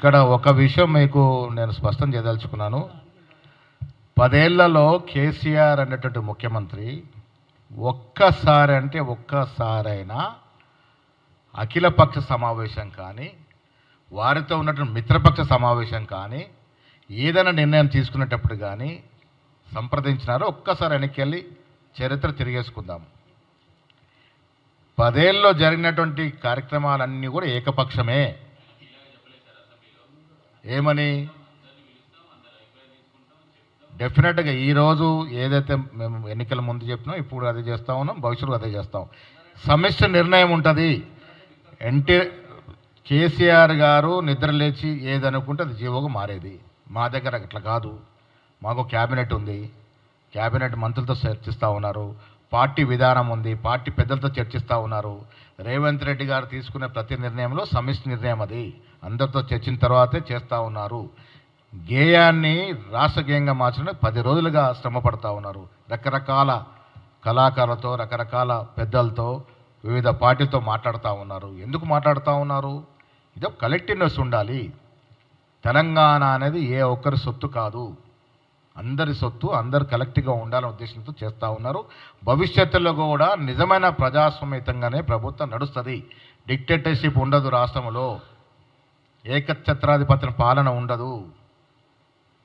ఇక్కడ ఒక విషయం మీకు నేను స్పష్టం చేయదలుచుకున్నాను. పదేళ్ళలో కేసీఆర్ అనేటువంటి ముఖ్యమంత్రి ఒక్కసారి అంటే ఒక్కసారైనా అఖిలపక్ష సమావేశం కానీ వారితో ఉన్నటువంటి మిత్రపక్ష సమావేశం కానీ ఏదైనా నిర్ణయం తీసుకునేటప్పుడు కానీ సంప్రదించినారో ఒక్కసారి వెనక్కి వెళ్ళి చరిత్ర తిరిగేసుకుందాం. పదేళ్ళలో జరిగినటువంటి కార్యక్రమాలన్నీ కూడా ఏకపక్షమే. ఏమని? డెఫినెట్గా ఈరోజు ఏదైతే మేము ఎన్నికల ముందు చెప్పినా ఇప్పుడు అదే చేస్తా ఉన్నాం భవిష్యత్తులో అదే చేస్తాం సమిష్టి నిర్ణయం ఉంటుంది. ఎన్టీ కేసీఆర్ గారు నిద్ర లేచి ఏదనుకుంటే అది జీవోగా మారేది. మా దగ్గర అట్లా కాదు. మాకు క్యాబినెట్ ఉంది. క్యాబినెట్ మంత్రులతో చర్చిస్తూ ఉన్నారు. పార్టీ విధానం ఉంది పార్టీ పెద్దలతో చర్చిస్తూ ఉన్నారు. రేవంత్ రెడ్డి గారు తీసుకునే ప్రతి నిర్ణయంలో సమిష్టి నిర్ణయం అది. అందరితో చర్చిన తర్వాతే చేస్తూ ఉన్నారు. గేయాన్ని రాష్ట్ర గేయంగా మార్చడానికి పది రోజులుగా శ్రమ పడతా ఉన్నారు. రకరకాల కళాకారులతో రకరకాల పెద్దలతో వివిధ పార్టీలతో మాట్లాడుతూ ఉన్నారు. ఎందుకు మాట్లాడుతూ ఉన్నారు? ఇది కలెక్టివ్నెస్ ఉండాలి. తెలంగాణ అనేది ఏ ఒక్కరి సొత్తు కాదు. అందరి సొత్తు అందరు కలెక్ట్గా ఉండాలనే ఉద్దేశంతో చేస్తూ ఉన్నారు. భవిష్యత్తులో కూడా నిజమైన ప్రజాస్వామ్యతంగానే ప్రభుత్వం నడుస్తుంది. డిక్టేటర్షిప్ ఉండదు రాష్ట్రంలో. ఏకఛత్రాధిపత్య పాలన ఉండదు.